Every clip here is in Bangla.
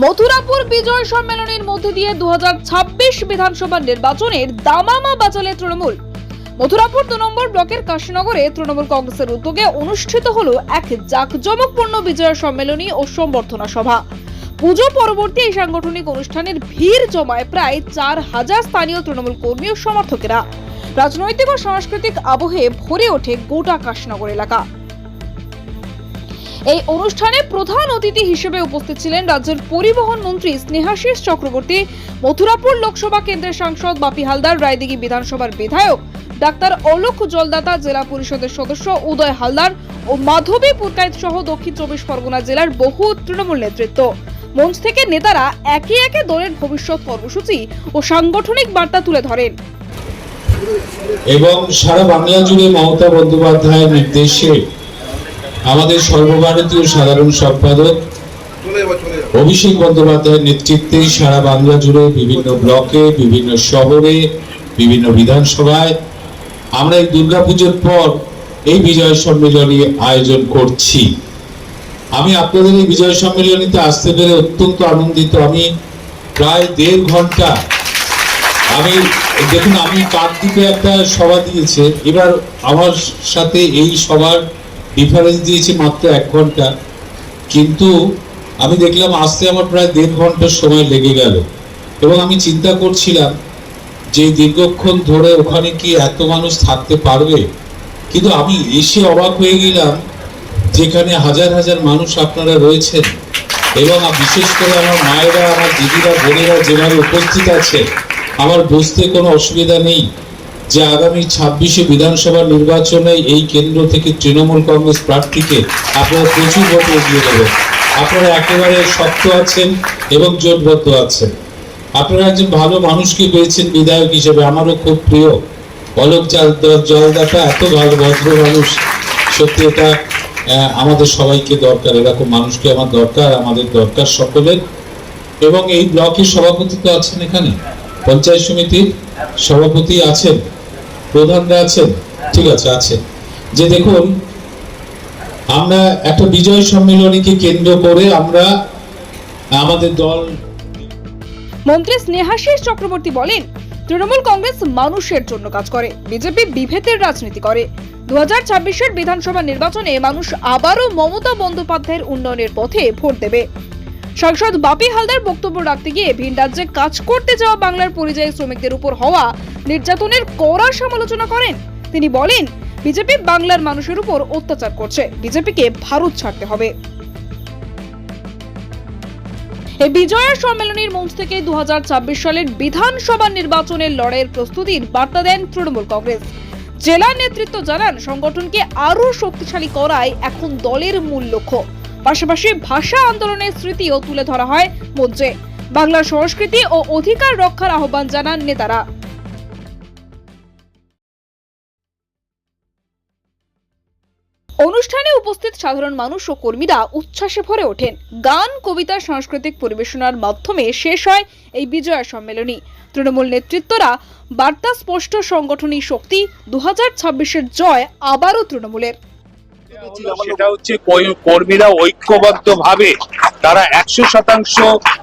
মথুরাপুর বিজয় সম্মেলনের মধ্যে দিয়ে দু হাজার ছাব্বিশ বিধানসভা নির্বাচনের দামামা বাজালে তৃণমূল। মথুরাপুর দু নম্বর ব্লকের কাশীনগরে তৃণমূল কংগ্রেসের উদ্যোগে অনুষ্ঠিত হল এক জাঁকজমকপূর্ণ বিজয় সম্মেলনী ও সম্বর্ধনা সভা। পুজো পরবর্তী এই সাংগঠনিক অনুষ্ঠানের ভিড় জমায় প্রায় চার হাজার স্থানীয় তৃণমূল কর্মী ও সমর্থকেরা। রাজনৈতিক ও সাংস্কৃতিক আবহে ভরে ওঠে গোটা কাশীনগর এলাকা। এই অনুষ্ঠানে প্রধান অতিথি হিসেবে উপস্থিত ছিলেন রাজ্যের পরিবহন মন্ত্রী স্নেহাশিস চক্রবর্তী, মথুরাপুর লোকসভা কেন্দ্রের সাংসদ বাপি হালদার, রায়দিঘি বিধানসভার বিধায়ক ডাক্তার অলোক জলদাতা, জেলা পরিষদের সদস্য উদয় হালদার ও মাধবী পুরকাইত সহ দক্ষিণ চব্বিশ পরগনা জেলার বহু তৃণমূল নেতৃত্ব। মঞ্চ থেকে নেতারা একে একে দলের ভবিষ্যৎ কর্মসূচি ও সাংগঠনিক বার্তা তুলে ধরেন। এবং সারা বাংলা জুড়ে মমতা বন্দ্যোপাধ্যায়ের নির্দেশে আমাদের সর্বভারতীয় সাধারণ সম্পাদক অভিষেক বন্দ্যোপাধ্যায়ের নেতৃত্বে সারা বাংলা জুড়ে বিভিন্ন ব্লকে, বিভিন্ন শহরে, বিভিন্ন বিধানসভায় আমরা এই দুর্গাপুজোর পর এই বিজয় সম্মেলনী আয়োজন করছি। আমি আপনাদের এই বিজয় সম্মেলনীতে আসতে পেরে অত্যন্ত আনন্দিত। আমি প্রায় দেড় ঘণ্টা আমি, দেখুন, আমি কাকদ্বীপে একটা সভা দিয়েছে। এবার আমার সাথে এই সভার ডিফারেন্স দিয়েছে মাত্র এক ঘণ্টা। কিন্তু আমি দেখলাম আসতে আমার প্রায় দেড় ঘণ্টার সময় লেগে গেল। এবং আমি চিন্তা করছিলাম যে দীর্ঘক্ষণ ধরে ওখানে কি এত মানুষ থাকতে পারবে? কিন্তু আমি এসে অবাক হয়ে গেলাম যেখানে হাজার হাজার মানুষ আপনারা রয়েছেন। এবং বিশেষ করে আমার মায়েরা, আমার দিদিরা, বোনেরা যেভাবে উপস্থিত আছে আমার বুঝতে কোনো অসুবিধা নেই। যে আগামী ছাব্বিশে বিধানসভা নির্বাচনে এই কেন্দ্র থেকে তৃণমূল কংগ্রেস প্রার্থীকে আপনারা প্রচুর ভোট এগিয়ে দেবেন আপনারা একেবারে শক্ত আছেন এবং জোটবদ্ধ আছেন। আপনারা একজন ভালো মানুষকে পেয়েছেন বিধায়ক হিসেবে, আমারও খুব প্রিয়। অলোক জলদাতা এত ভালো, ভদ্র মানুষ। সত্যি এটা আমাদের সবাইকে দরকার, এরকম মানুষকে আমার দরকার, আমাদের দরকার সকলের। এবং এই ব্লকের সভাপতি তো আছেন এখানে পঞ্চায়েত সমিতির সভাপতি আছেন, প্রধানরা আছেন, ঠিক আছে আছে যে দেখুন, আমরা একটা বিজয় সম্মেলনীকে কেন্দ্র করে আমরা আমাদের দল মন্ত্রী স্নেহাশিস চক্রবর্তী বলেন, তৃণমূল কংগ্রেস মানুষের জন্য কাজ করে, বিজেপি বিভেদের রাজনীতি করে। দু হাজার বিধানসভা নির্বাচনে মানুষ আবারও মমতা বন্দ্যোপাধ্যায়ের উন্নয়নের পথে ভোট দেবে। সাংসদ বাপি হালদার বক্তব্য রাখতে গিয়ে ভিন রাজ্যে কাজ করতে যাওয়া বাংলার পরিযায়ী শ্রমিকদের উপর হওয়া নির্যাতনের কড়া সমালোচনা করেন। তিনি বলেন, বিজেপি বাংলার মানুষের উপর অত্যাচার করছে। বিজেপিকে ভারত ছাড়তে হবে। বিজয়া সম্মেলনের মঞ্চ থেকে দু হাজার ছাব্বিশ সালের বিধানসভা নির্বাচনের লড়াইয়ের প্রস্তুতির বার্তা দেন তৃণমূল কংগ্রেস। জেলা নেতৃত্ব জানান, সংগঠনকে আরও শক্তিশালী করাই এখন দলের মূল লক্ষ্য। পাশাপাশি ভাষা আন্দোলনের স্মৃতিও তুলে ধরা হয় মঞ্চে। বাংলার সংস্কৃতি ও অধিকার রক্ষার আহ্বান জানান নেতারা। অনুষ্ঠানে উপস্থিত সাধারণ মানুষ ও কর্মীরা উচ্ছ্বাসে ভরে ওঠেন। গান, কবিতা, সাংস্কৃতিক পরিবেশনার মাধ্যমে শেষ হয় এই বিজয়া সম্মেলনী। তৃণমূল নেতৃত্বরা বার্তা স্পষ্ট সংগঠনী শক্তি দু জয় আবারও তৃণমূলের। সেটা হচ্ছে কর্মীরা ঐক্যবদ্ধ ভাবে তারা একশো শতাংশ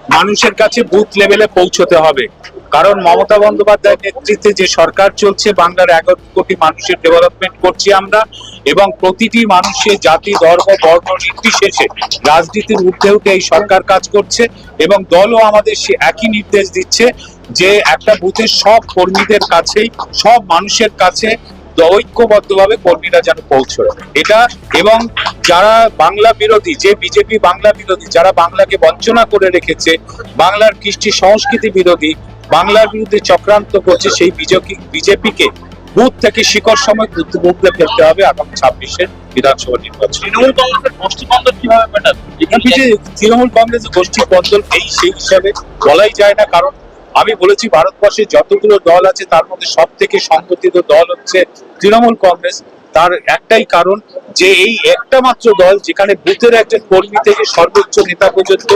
মানুষের কাছে বুথ লেভেলে পৌঁছতে হবে। কারণ মমতা বন্দ্যোপাধ্যায়ের নেতৃত্বে যে সরকার চলছে বাংলার এগারো কোটি মানুষের ডেভেলপমেন্ট করছি আমরা এবং প্রতিটি মানুষের জাতি ধর্ম বর্ণ নির্বিশেষে রাজনীতির ঊর্ধ্বে উঠে এই সরকার কাজ করছে এবং দলও আমাদের সে একই নির্দেশ দিচ্ছে যে একটা বুথের সব কর্মীদের কাছেই সব মানুষের কাছে ঐক্যবদ্ধভাবে কর্মীরা যেন পৌঁছয়। এটা এবং যারা বাংলা বিরোধী যে বিজেপি বাংলা বিরোধী যারা বাংলাকে বঞ্চনা করে রেখেছে বাংলার কৃষ্টি সংস্কৃতি বিরোধী বাংলার বিরুদ্ধে চক্রান্ত করছে সেই বিজেপি বিজেপিকে বুথ থেকে শিকড় সময় বুথে ফেলতে হবে আগামী ছাব্বিশের বিধানসভা নির্বাচন। তৃণমূল কংগ্রেসের গোষ্ঠী বন্ধন কীভাবে মেটাবে তৃণমূল কংগ্রেস গোষ্ঠী বদল এই সেই হিসাবে বলাই যায় না কারণ আমি বলেছি ভারতবর্ষে যতগুলো দল আছে তার মধ্যে সব থেকে সংগঠিত দল হচ্ছে তৃণমূল কংগ্রেস। তার একটাই কারণ যে এই একটা মাত্র দল যেখানে বুথের একজন কর্মী থেকে সর্বোচ্চ নেতা পর্যন্ত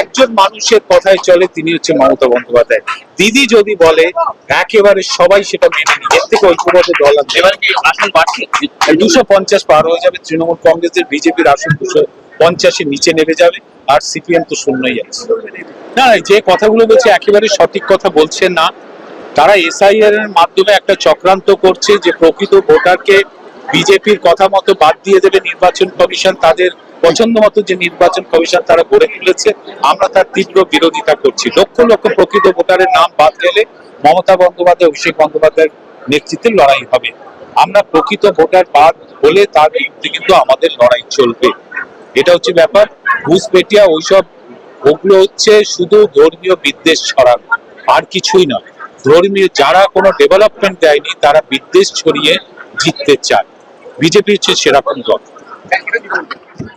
একজন মানুষের কথায় চলে তিনি হচ্ছে মমতা বন্দ্যোপাধ্যায়। দিদি যদি বলে একেবারে সবাই সেটা মেনে নিই এর থেকে ঐক্যবদ্ধ দল আছে। এবার কি আসন বাড়ছে? দুশো পঞ্চাশ পার হয়ে যাবে তৃণমূল কংগ্রেসের বিজেপির আসন দুশো পঞ্চাশের নিচে নেমে যাবে আর সিপিএম তো শূন্যই আছে। না যে কথাগুলো বলছে একেবারে সঠিক কথা বলছে না। তারা এসআইআর এর মাধ্যমে একটা চক্রান্ত করছে যে প্রকৃত ভোটারকে বিজেপির কথা মতো বাদ দিয়ে দেবে নির্বাচন কমিশন, তাদের পছন্দ মতো যে নির্বাচন কমিশন তারা গড়ে তুলেছে, আমরা তার তীব্র বিরোধিতা করছি। লক্ষ লক্ষ প্রকৃত ভোটারের নাম বাদ গেলে মমতা বন্দ্যোপাধ্যায়, অভিষেক বন্দ্যোপাধ্যায়ের নেতৃত্বে লড়াই হবে। আমরা প্রকৃত ভোটার বাদ হলে তার বিরুদ্ধে কিন্তু আমাদের লড়াই চলবে। এটা হচ্ছে ব্যাপার। ঘুষপেটিয়া ওইসব ওগুলো হচ্ছে শুধু ধর্মীয় বিদ্বেষ ছড়ানো আর কিছুই নয়। ধর্মীয় যারা কোনো ডেভেলপমেন্ট দেয়নি তারা বিদ্বেষ ছড়িয়ে জিততে চায়। বিজেপি হচ্ছে সেরকম দল।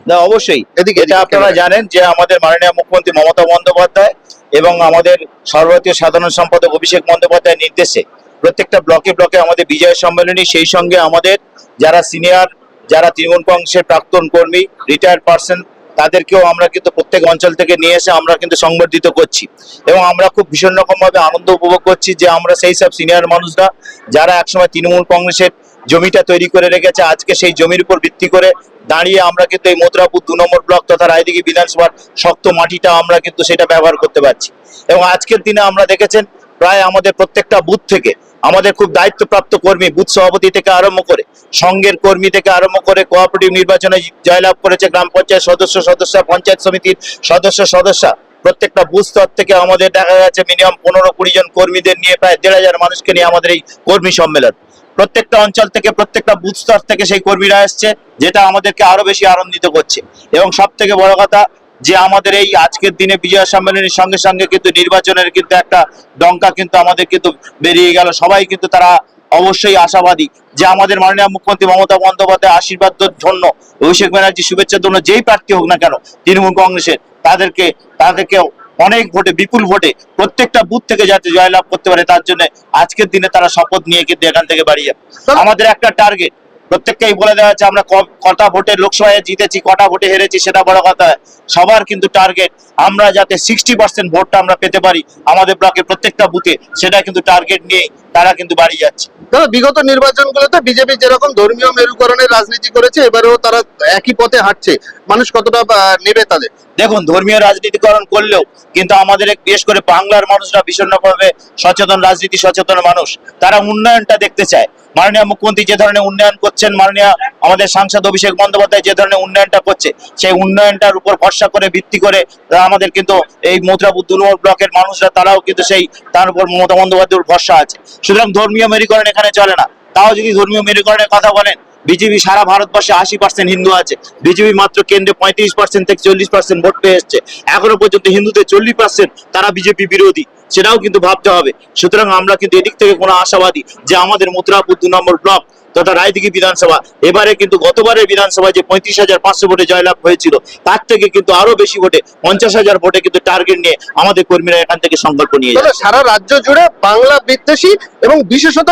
না অবশ্যই। এদিকে, এটা আপনারা জানেন যে আমাদের মাননীয় মুখ্যমন্ত্রী মমতা বন্দ্যোপাধ্যায় এবং আমাদের সর্বভারতীয় সাধারণ সম্পাদক অভিষেক বন্দ্যোপাধ্যায়ের নির্দেশে প্রত্যেকটা ব্লকে ব্লকে আমাদের বিজয় সম্মেলনী সেই সঙ্গে আমাদের যারা সিনিয়র যারা তৃণমূল কংগ্রেসের প্রাক্তন কর্মী রিটায়ার্ড পার্সন তাদেরকেও আমরা কিন্তু প্রত্যেক অঞ্চল থেকে নিয়ে এসে আমরা কিন্তু সংবর্ধিত করছি। এবং আমরা খুব ভীষণ রকম ভাবে আনন্দ উপভোগ করছি যে আমরা সেই সব সিনিয়র মানুষরা যারা একসময় তৃণমূল কংগ্রেসের জমিটা তৈরি করে রেখেছে, আজকে সেই জমির উপর ভিত্তি করে দাঁড়িয়ে আমরা কিন্তু এই মথুরাপুর দু নম্বর ব্লক তথা রায়দিঘি বিধানসভার শক্ত মাটিটা আমরা কিন্তু সেটা ব্যবহার করতে পারছি। এবং আজকের দিনে আমরা দেখেছেন, প্রায় আমাদের প্রত্যেকটা বুথ থেকে আমাদের খুব দায়িত্বপ্রাপ্ত কর্মী, বুথ সভাপতি থেকে আরম্ভ করে সংঘের কর্মী থেকে আরম্ভ করে কোঅপারেটিভ নির্বাচনে জয়লাভ করেছে গ্রাম পঞ্চায়েত সদস্য সদস্য পঞ্চায়েত সমিতির সদস্য, সদস্যা। প্রত্যেকটা বুথ স্তর থেকে আমাদের দেখা যাচ্ছে মিনিমাম পনেরো কুড়ি জন কর্মীদের নিয়ে প্রায় দেড় হাজার মানুষকে নিয়ে আমাদের এই কর্মী সম্মেলন। প্রত্যেকটা অঞ্চল থেকে প্রত্যেকটা বুথ স্তর থেকে সেই কর্মীরা আসছে যেটা আমাদেরকে আরও বেশি আনন্দিত করছে। এবং সব থেকে বড় কথা যে আমাদের এই আজকের দিনে বিজয় সম্মেলনের সঙ্গে সঙ্গে কিন্তু নির্বাচনের কিন্তু একটা ডঙ্কা কিন্তু আমাদের কিন্তু বেরিয়ে গেল। সবাই কিন্তু তারা অবশ্যই আশাবাদী যে আমাদের মাননীয় মুখ্যমন্ত্রী মমতা বন্দ্যোপাধ্যায় আশীর্বাদের জন্য অভিষেক ব্যানার্জি শুভেচ্ছার জন্য যেই প্রার্থী হোক না কেন তৃণমূল কংগ্রেসের তাদেরকে তাদেরকে অনেক ভোটে বিপুল ভোটে প্রত্যেকটা বুথ থেকে যাতে জয়লাভ করতে পারে তার জন্য আজকের দিনে তারা শপথ নিয়ে কিন্তু এখান থেকে বাড়ি যাবে। আমাদের একটা টার্গেট প্রত্যেককেই বলে দেওয়া হচ্ছে আমরা কটা ভোটে লোকসভায় জিতেছি কটা ভোটে হেরেছি সেটা বড় কথা। সবার কিন্তু টার্গেট আমরা যাতে সিক্সটি পার্সেন্ট ভোটটা আমরা পেতে পারি আমাদের ব্লকে প্রত্যেকটা বুথে সেটা কিন্তু টার্গেট নিয়ে তারা কিন্তু বাড়ি যাচ্ছে। দাদা বিগত নির্বাচনগুলোতে বিজেপি যেরকম ধর্মীয় মেরুকরণের রাজনীতি করেছে এবারেও তারা একই পথে হাঁটছে। মানুষ কতটা নেবে তাদের? দেখুন ধর্মীয় রাজনীতিকরণ করলেও কিন্তু আমাদের এক- বিশেষ করে বাংলার মানুষরা ভীষণভাবে সচেতন রাজনীতি সচেতন মানুষ। তারা উন্নয়নটা দেখতে চায়। মাননীয় মুখ্যমন্ত্রী যে ধরনের উন্নয়ন করছেন, মাননীয় আমাদের সাংসদ অভিষেক বন্দ্যোপাধ্যায় যে ধরনের উন্নয়নটা করছে, সেই উন্নয়নটার উপর ভরসা করে, ভিত্তি করে আমাদের কিন্তু এই মথুরাপুর দু ব্লকের মানুষরা, তারাও কিন্তু সেই, তার উপর মমতা বন্দ্যোপাধ্যায়ের ভরসা আছে। সুতরাং ধর্মীয় মেরুকরণ এখানে চলে না। তাও যদি ধর্মীয় মেরুকরণের কথা বলেন বিজেপি সারা ভারতবর্ষে আশি পার্সেন্ট হিন্দু আছে। বিজেপি মাত্র কেন্দ্রে পঁয়ত্রিশ পার্সেন্ট থেকে চল্লিশ পার্সেন্ট ভোট পেয়ে এসছে। এখনও পর্যন্ত হিন্দুদের চল্লিশ পার্সেন্ট তারা বিজেপি বিরোধী। সেটাও কিন্তু ভাবতে হবে। সুতরাং আমরা কিন্তু এদিক থেকে কোনো আশাবাদী যে আমাদের মথুরাপুর দু নম্বর ব্লক তথা রায়দিঘি বিধানসভা। এবারে কিন্তু গতবারের বিধানসভায় যে পঁয়ত্রিশ হাজার পাঁচশো ভোটে জয়লাভ হয়েছিল তার থেকে কিন্তু আরও বেশি ভোটে পঞ্চাশ হাজার ভোটে কিন্তু টার্গেট নিয়ে আমাদের কর্মীরা এখান থেকে সংকল্প নিয়ে সারা রাজ্য জুড়ে বাংলা বিদ্বেষী এবং বিশেষত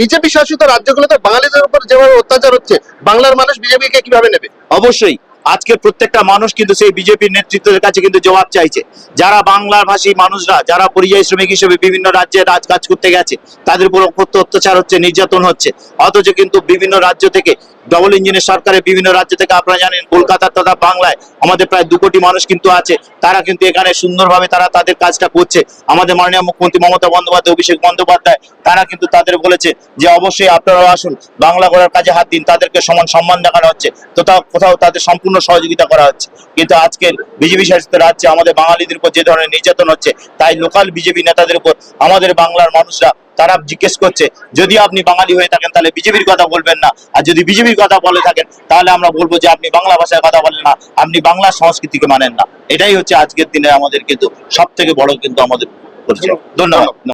বিজেপি শাসিত রাজ্যগুলোতে বাঙালিদের উপর যেভাবে অত্যাচার হচ্ছে বাংলার মানুষ বিজেপিকে কীভাবে নেবে? অবশ্যই। আজকের প্রত্যেকটা মানুষ কিন্তু সেই বিজেপির নেতৃত্বের কাছে কিন্তু জবাব চাইছে। যারা বাংলার ভাষী মানুষরা, যারা পরিযায়ী শ্রমিক হিসেবে বিভিন্ন রাজ্যে রাজ কাজ করতে গেছে, তাদের উপর অত্যাচার হচ্ছে, নির্যাতন হচ্ছে। অথচ কিন্তু বিভিন্ন রাজ্য থেকে ডবল ইঞ্জিনের সরকারের বিভিন্ন রাজ্য থেকে আপনারা জানেন, কলকাতা তথা বাংলায় আমাদের প্রায় দু কোটি মানুষ কিন্তু আছে। তারা কিন্তু এখানে সুন্দরভাবে তারা তাদের কাজটা করছে। আমাদের মাননীয় মুখ্যমন্ত্রী মমতা বন্দ্যোপাধ্যায়, অভিষেক বন্দ্যোপাধ্যায়, তারা কিন্তু তাদের বলেছে যে অবশ্যই আপনারাও আসুন, বাংলা করার কাজে হাত দিন, তাদেরকে সমান সম্মান দেখানো হচ্ছে। তথা কোথাও তাদের সম্পূর্ণ সহযোগিতা করা হচ্ছে। কিন্তু আজকের বিজেপি শাসিত রাজ্যে আমাদের বাঙালিদের উপর যে ধরনের নির্যাতন হচ্ছে, তাই লোকাল বিজেপি নেতাদের উপর আমাদের বাংলার মানুষরা তারা জিজ্ঞেস করছে, যদি আপনি বাঙালি হয়ে থাকেন, তাহলে বিজেপির কথা বলবেন না। আর যদি বিজেপির কথা বলে থাকেন, তাহলে আমরা বলব যে আপনি বাংলা ভাষায় কথা বলেন না, আপনি বাংলা সংস্কৃতিকে মানেন না। এটাই হচ্ছে আজকের দিনে আমাদের কিন্তু সব থেকে বড় কিন্তু আমাদের ধন্যবাদ।